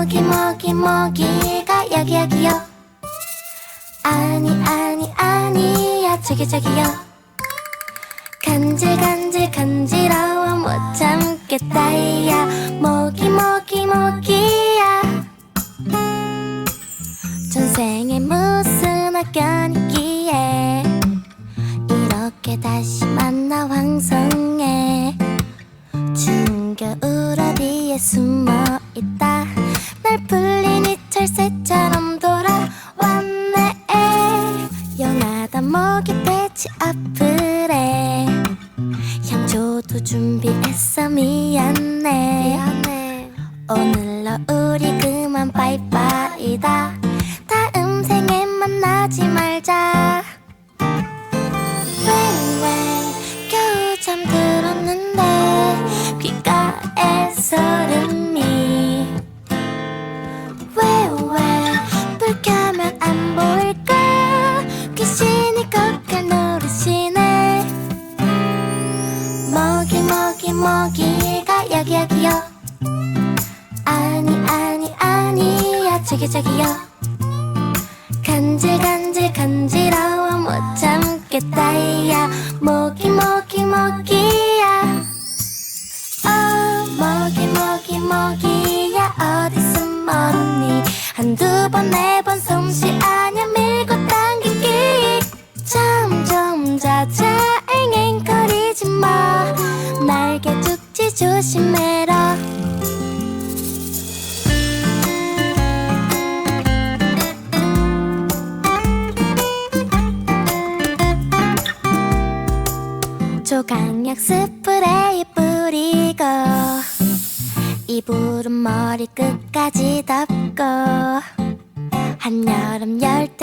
모기 모기 모기가 여기 여기요. 아니 아니 아니야. 저기 저기요. 간질 간질 간지러워 못 참겠다 야. 모기 모기 모기야. 전생에 무슨 학견이기에. 이렇게 다시 만나 황성해. 추운 겨울 어디에 숨어 있다 날이 철새처럼 돌아왔네. 영하다 목이 돼지 앞으래 향초도 준비했어 미안해. 오늘로 우리 그만 바이바이다. 다음 생에 만나지 말자 모기 모기가 여기 여기요. 아니 아니 아니야. 저기 저기요. 간질 간질 간지러워 못 참겠다 야. 모기 모기 조심해라. 조강약 스프레이 뿌리고 이불은 머리 끝까지 덮고 한여름